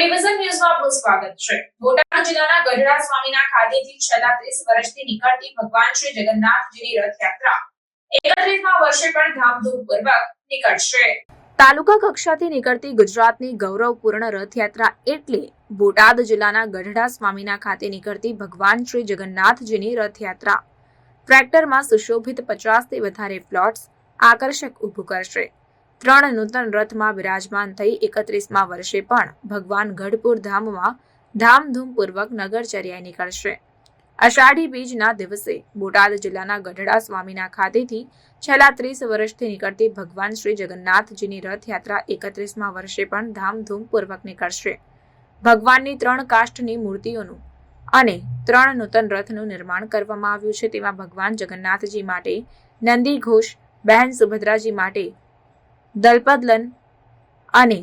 Division ન્યૂઝમાં આપનું સ્વાગત છે. બોટાદ જિલ્લાના ગઢડા સ્વામીના ખાતેથી છેલ્લા 30 વર્ષથી નીકળતી ભગવાન શ્રી જગન્નાથજીની રથયાત્રા એકત્રીસમાં વર્ષે પણ ધામધૂમપૂર્વક નીકળશે. તાલુકા કક્ષાથી નીકળતી ગુજરાતની ગૌરવપૂર્ણ રથયાત્રા એટલે બોટાદ જિલ્લાના ગઢડા સ્વામીના ખાતે નીકળતી ભગવાન શ્રી જગન્નાથજીની રથયાત્રા. ટ્રેક્ટરમાં સુશોભિત પચાસથી વધારે પ્લોટ્સ આકર્ષક ઊભું કરશે. ત્રણ નૂતન રથમાં બિરાજમાન થઈ એકત્રીસમાં વર્ષે પણ ભગવાન ગઢપુર ધામમાં ધામધૂમપૂર્વક નગરચર્યાએ નીકળશે. અષાઢી બીજના દિવસે બોટાદ જિલ્લાના ગઢડા સ્વામીના ખાતેથી છેલ્લા ત્રીસ વર્ષથી નીકળતી ભગવાન શ્રી જગન્નાથજીની રથયાત્રા એકત્રીસમાં વર્ષે પણ ધામધૂમપૂર્વક નીકળશે. ભગવાનની ત્રણ કાષ્ઠની મૂર્તિઓનું અને ત્રણ નૂતન રથનું નિર્માણ કરવામાં આવ્યું છે. તેમાં ભગવાન જગન્નાથજી માટે નંદી ઘોષ, બહેન સુભદ્રાજી માટે દલપદલન અને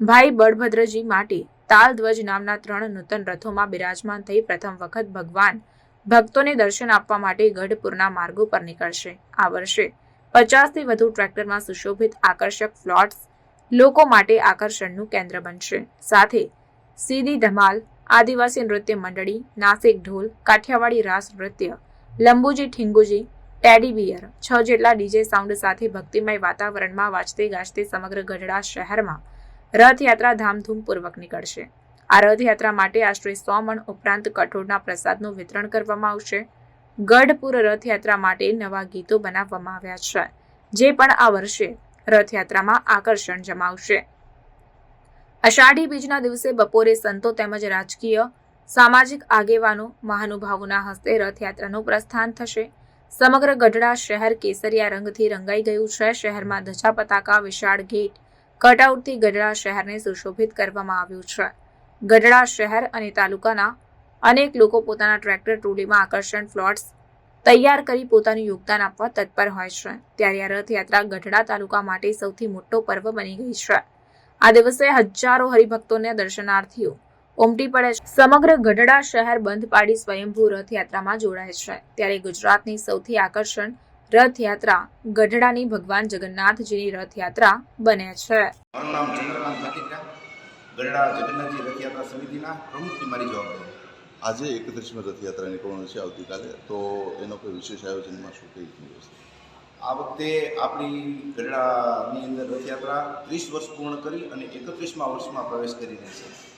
ભાઈ બળભદ્રજી માટે તાલધ્વજ નામના ત્રણ નૂતન રથોમાં બિરાજમાન થઈ પ્રથમ વખત ભગવાન ભક્તોને દર્શન આપવા માટે ગઢપુરના માર્ગો પર નીકળશે. આ વર્ષે પચાસથી વધુ ટ્રેક્ટરમાં સુશોભિત આકર્ષક ફ્લોટ્સ લોકો માટે આકર્ષણનું કેન્દ્ર બનશે. સાથે સીધી ધમાલ, આદિવાસી નૃત્ય મંડળી, નાસિક ઢોલ, કાઠિયાવાડી રાસ નૃત્ય, લંબુજી ઠીંગુજી ટેડી બિયર, છ જેટલા ડીજે સાઉન્ડ સાથે ભક્તિમય વાતાવરણમાં વાજતે ગાજતે સમગ્ર ગઢડા શહેરમાં રથયાત્રા ધામધૂમપૂર્વક નીકળશે. આ રથયાત્રા માટે આશરે સો મણ ઉપરાંત કઠોળના પ્રસાદનું વિતરણ કરવામાં આવશે. ગઢપુર રથયાત્રા માટે નવા ગીતો બનાવવામાં આવ્યા છે, જે પણ આ વર્ષે રથયાત્રામાં આકર્ષણ જમાવશે. અષાઢી બીજના દિવસે બપોરે સંતો તેમજ રાજકીય, સામાજિક આગેવાનો, મહાનુભાવોના હસ્તે રથયાત્રાનું પ્રસ્થાન થશે. સમગ્ર ગઢડા શહેર કેસરિયા રંગથી રંગાઈ ગયું છે. શહેરમાં ધજા પતાકા, વિશાળ ગેટ, કટઆઉટથી ગઢડા શહેરને સુશોભિત કરવામાં આવ્યું છે. ગઢડા શહેર અને તાલુકાના અનેક લોકો પોતાના ટ્રેક્ટર ટ્રોલીમાં આકર્ષણ પ્લોટ્સ તૈયાર કરી પોતાનું યોગદાન આપવા તત્પર હોય છે. ત્યારે આ રથયાત્રા ગઢડા તાલુકા માટે સૌથી મોટો પર્વ બની ગઈ છે. આ દિવસે હજારો હરિભક્તોને દર્શનાર્થીઓ ઉમટી પડે છે. સમગ્ર ગઢડા શહેર બંધ પાડી સ્વયંભૂ રથયાત્રામાં જોડાય છે. ત્યારે ગુજરાતની સૌથી આકર્ષણ રથયાત્રા ગઢડાની ભગવાન જગન્નાથજીની રથયાત્રા બને છે. મારું નામ ચંદ્રકાંત ખાતીરા ગરડા જગન્નાથજી રથયાત્રા સમિતિના પ્રમુખની મારી જવાબદારી. આજે એકત્રીસમી રથયાત્રા નીકળવાનું છે આવતીકાલે. તો એનો કોઈ વિશેષ આયોજનમાં શું કઈ આ વખતે આપણી ગઢડાની અંદર રથયાત્રા ત્રીસ વર્ષ પૂર્ણ કરી અને એકત્રીસમાં વર્ષમાં પ્રવેશ કરી રહી છે.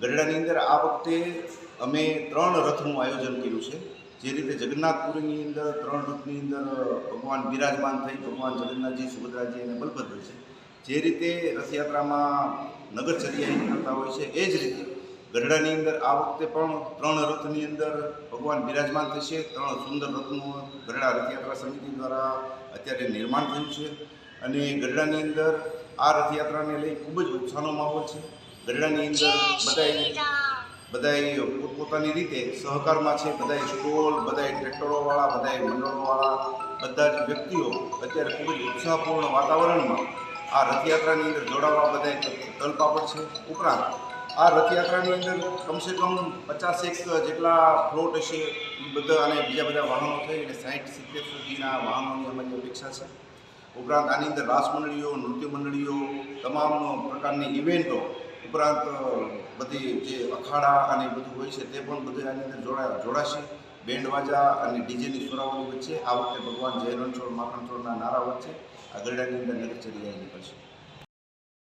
ગરડાની અંદર આ વખતે અમે ત્રણ રથનું આયોજન કર્યું છે. જે રીતે જગન્નાથપુરીની અંદર ત્રણ રથની અંદર ભગવાન બિરાજમાન થઈ ભગવાન જગન્નાથજી, સુભદ્રાજી અને બલભદ્ર છે. જે રીતે રથયાત્રામાં નગરચર્યા નીકળતા હોય છે, એ જ રીતે ગઢડાની અંદર આ વખતે પણ ત્રણ રથની અંદર ભગવાન બિરાજમાન થશે. ત્રણ સુંદર રથનું ગઢડા રથયાત્રા સમિતિ દ્વારા અત્યારે નિર્માણ થયું છે. અને ગઢડાની અંદર આ રથયાત્રાને લઈ ખૂબ જ ઉત્સાહનો માહોલ છે. ગઢડાની અંદર બધાય બધાય પોતપોતાની રીતે સહકારમાં છે બધાય સ્ટોલ બધાય ટ્રેક્ટરોવાળા બધાય મંડળોવાળા બધા જ વ્યક્તિઓ અત્યારે ખૂબ જ ઉત્સાહપૂર્ણ વાતાવરણમાં આ રથયાત્રાની અંદર જોડાવા બધાય તલપાપડ છે. ઉપરાંત આ રથયાત્રાની અંદર કમસે કમ પચાસેક જેટલા ફ્લોટ હશે એ બધા અને બીજા બધા વાહનો થઈ એટલે સાઠ સિત્તેર સુધીના વાહનોની અમારી અપેક્ષા છે. ઉપરાંત આની અંદર રાસ મંડળીઓ નૃત્ય મંડળીઓ તમામ પ્રકારની ઇવેન્ટો ઉપરાંત બધી જે અખાડા અને બધું હોય છે તે પણ બધું આની અંદર જોડા, જોડાશે. બેન્ડ વાજા અને ડીજેની સુરાવલી વચ્ચે આ વખતે ભગવાન જય રણછોડ માખણછોડના નારા વચ્ચે આ ગરડાની અંદર નગરચર્યા નીકળશે